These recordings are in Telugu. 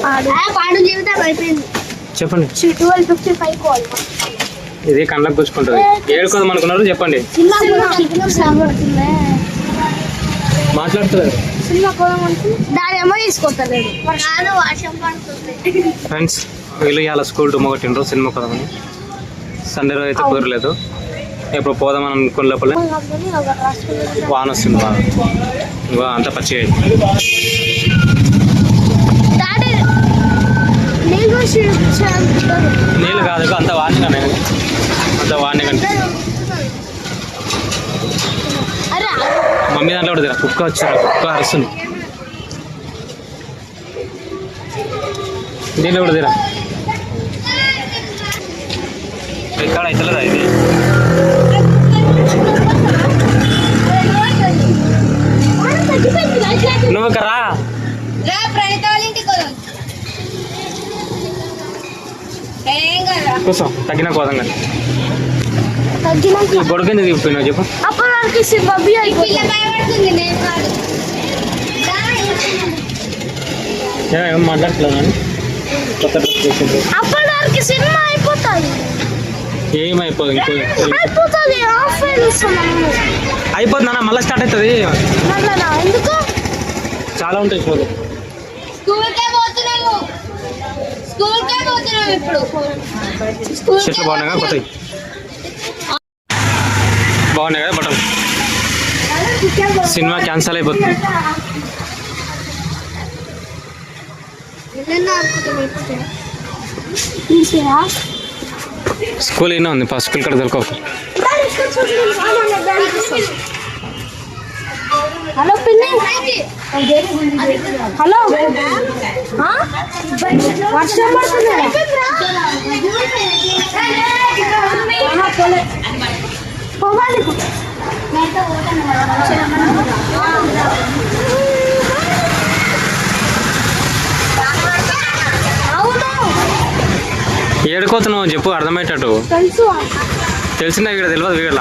పాడు. జీవితం అయిపోయింది. చెప్పండి. ట్వెల్వ్ ఫిఫ్టీ ఫైవ్ కాల్ ఇది కళ్ళకు గుచ్చుకుంటుంది. ఏడుకోదాం అనుకున్నారు? చెప్పండి. మాట్లాడుతున్నారు. ఫ్రెండ్స్ వీళ్ళు ఇవాళ స్కూల్ డుమ్మ కొట్టిండ్రు సినిమా పోదామని సండే రోజు అయితే కుదరలేదు. ఎప్పుడు పోదామని అనుకున్న లోపలే వాన వస్తుంది బాగా. ఇంకో అంతా పచ్చిగా నీళ్ళు కాదు అంత వాడిగా నేను. అంత వాడిని కంటే మమ్మీ దాంట్లో కూడా కుక్క వచ్చారు కుక్క అరుస్తుంది. దీంట్లో కూడా తీరా ఎక్కడ అవుతలేదా ఇది? నువ్వు ఇక్కడ రా ప్రణీత వాళ్ళ ఇంటికి పోదాం. ఏం కదా కూర్చో తగ్గిన కోదం కానీ. ఈ గొడవ కింద దిగిపోయినావు చెప్పు. ఏ, మాట్లాడట్లేదు కొత్త డ్రెస్ సినిమా అయిపోతుంది. అయిపోతుంది అన్న మళ్ళీ స్టార్ట్ అవుతుంది ఎందుకు? చాలా ఉంటాయి షోలు స్కూల్కే స్కూల్కే చెట్లు బాగున్నాయి కదా కొత్తవి? బాగున్నాయి కదా బట్టలు? సినిమా క్యాన్సల్ అయిపోతుంది. స్కూల్ అయినా ఉంది? ఫస్ట్ స్కూల్ కడ దొరకవు హలో పిన్ని. హలో? వర్షం. పోవాలి. ఏడుకోతున్నావు చెప్పు అర్థమయ్యేటట్టు. తెలుసు. తెలిసిందా ఇక్కడ తెలియదు వీళ్ళ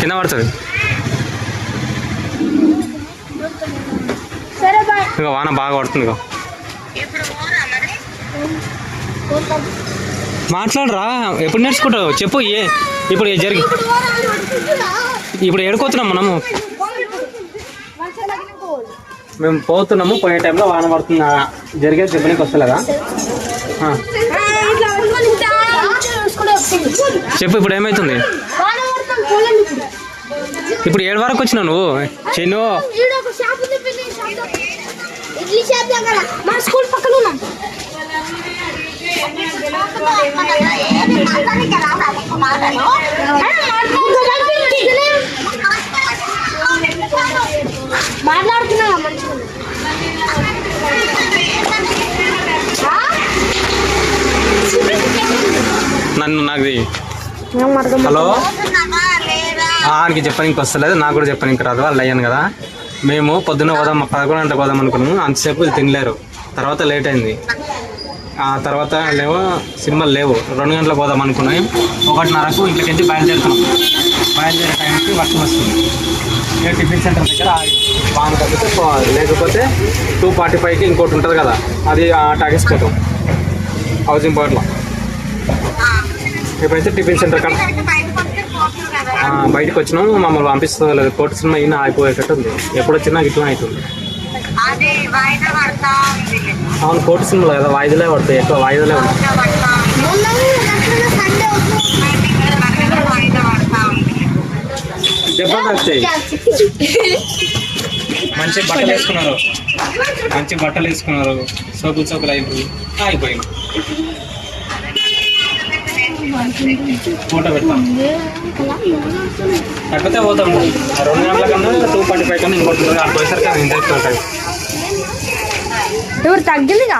కింద పడుతుంది. ఇంకా వాన బాగా పడుతుంది మాట్లాడరా ఎప్పుడు నేర్చుకుంటావు? చెప్పు ఏ ఇప్పుడు ఏ జరిగి ఇప్పుడు ఏడుకోతున్నాం మనము. మేము పోతున్నాము పోయే టైంలో వాన పడుతుంది? ఆ, జరిగేది చెప్పడానికి వస్తలేదా చెప్పు ఇప్పుడు ఏమవుతుంది ఇప్పుడు ఏడు వరకు వచ్చినావు నువ్వు? చిన్ను. ఇడ్లీ షాప్ దగ్గర మన స్కూల్ పక్కన ఉన్నాం. మాట్లాడుతున్నా నన్ను నాకు. హలో? ఆడికి చెప్పడానికి వస్తలేదు. నాకు కూడా చెప్పడానికి రాదు. వాళ్ళు అయ్యాను కదా. మేము పొద్దున్న పోదాం పదకొండు గంటలకు పోదాం అనుకున్నాము. అంతసేపు వీళ్ళు తినలేరు. తర్వాత లేట్ అయింది. ఆ తర్వాత లేవు సినిమాలు లేవు. రెండు గంటలకు పోదాం అనుకున్నాం. ఒకటిన్నరకు ఇంట్లోకి నుంచి బయలుదేరుతున్నాం. బయలుదేరే టైంకి వర్షం వస్తుంది. ఇక టిఫిన్ సెంటర్ దగ్గర వాన తగ్గితే పోవాలి లేకపోతే టూ ఫార్టీ ఫైవ్కి ఇంకోటి ఉంటుంది కదా. అది ఆ టాకెస్ పోతాం. హౌసింగ్ బోర్డ్లో. ఇప్పుడైతే టిఫిన్ సెంటర్ ఆ, బయటకు వచ్చినాం మమ్మల్ని పంపిస్తుంది లేదు కోర్టు సినిమా అయినా ఆగిపోయేటట్టు ఉంది. ఎప్పుడు వచ్చినా ఇట్లా అవుతుంది. అవును కోర్టు సినిమాలు కదా వాయిదాలే పడతాయి ఎక్కువ వాయిదాలే ఉంటాయి దెబ్బలు మంచి బట్టలు వేసుకున్నారు. మంచి బట్టలు వేసుకున్నారు. సోకులు సోకులు అయిపోయి అయిపోయింది మూట పెడతాం. కాకపోతే పోతాం. రెండు గంటల కన్నా టూ ఫార్టీ ఫైవ్ కన్నా ఇంకోటి అటు అక్కడ పోయేసరికి అది ఇంత ఎవరు తగ్గిందిగా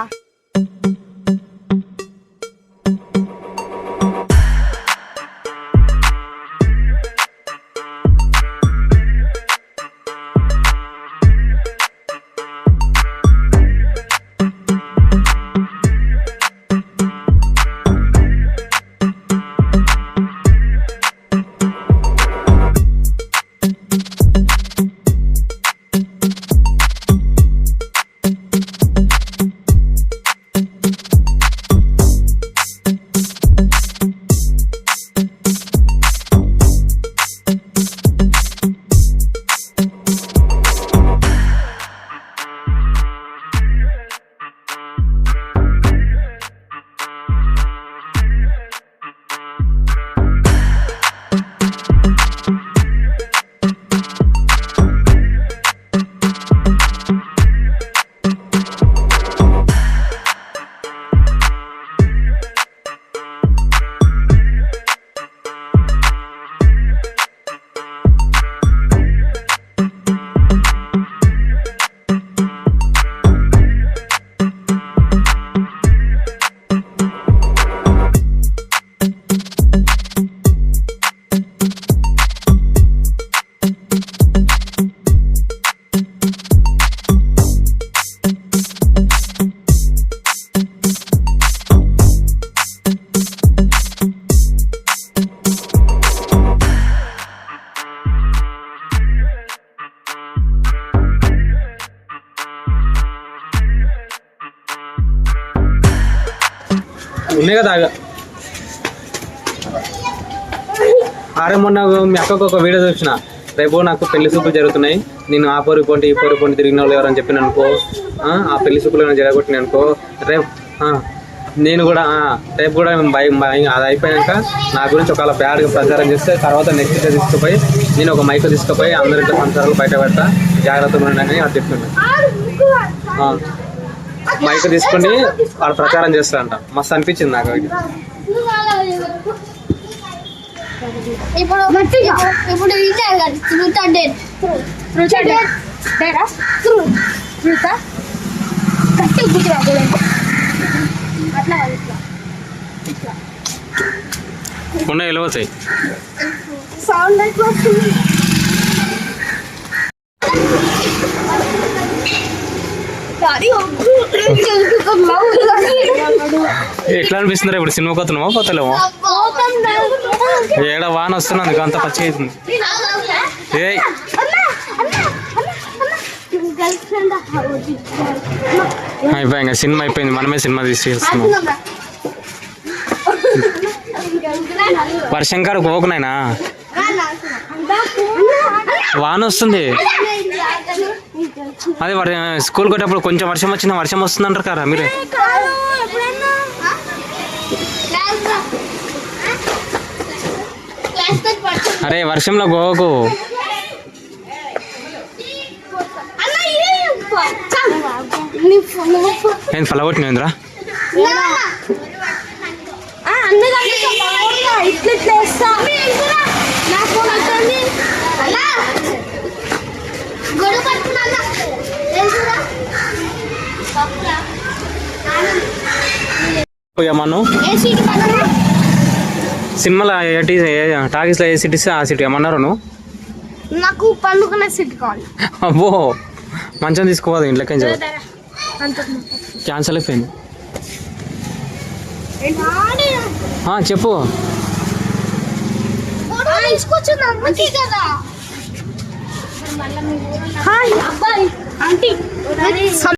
ఉన్నాయి కదా అరే మొన్న మీ అక్కకు ఒక వీడియో చూసిన. రేపు నాకు పెళ్ళి సూపులు జరుగుతున్నాయి. నేను ఆ పొరి పొంటి ఈ పొరి పొంటి తిరిగిన వాళ్ళు ఎవరని చెప్పిన అనుకో. ఆ, పెళ్ళి సూపులు ఏమైనా జరగొట్టిన అనుకో. రేపు నేను కూడా రేపు కూడా భయం భయం అది అయిపోయాక నా గురించి ఒకవేళ బ్యాడ్గా ప్రచారం చేస్తే తర్వాత నెక్స్ట్ డే తీసుకుపోయి నేను ఒక మైక్ తీసుకుపోయి అందరికీ సంసారాలు బయట పెడతా. జాగ్రత్తగా ఉండండి అని అది చెప్తున్నాను మైక్ తీసుకొని వాడు ప్రచారం చేస్తారంట. మస్తు అనిపించింది నాకు. ఇప్పుడు ఇప్పుడు ఉన్నాయి సౌండ్ వస్తుంది. ఒగ్గు చెల్లుకు మౌలు ఎట్లా అనిపిస్తుంది ఇప్పుడు సినిమా పోతున్నావా? పోతలేమో పోతాం ఏడ వాన వస్తుంది అందుకు అంత పచ్చి అవుతుంది ఏ అయిపోయింది సినిమా అయిపోయింది. మనమే సినిమా తీసేస్తున్నాం వర్షం కారు పోకునైనా వాన వస్తుంది. అదే స్కూల్ కొట్టేప్పుడు కొంచెం వర్షం వచ్చినా వర్షం వస్తుందంటారు కదా మీరు. అరే వర్షంలో గోకు నేను ఫలగొట్టినేంద్రా ఇట్లా ఇట్లా మనం? సినిమాలో ఏటి టాకీస్లో ఏ సిటీ ఇస్తే ఆ సిటీ ఏమన్నారు నువ్వు? నాకు పండుకునే సీట్ కావాలి. అబ్బో మంచం తీసుకోవద్దు ఇంట్లోకి క్యాన్సల్ అయిపోయింది. చెప్పు. হাই আব্বাই আন্টি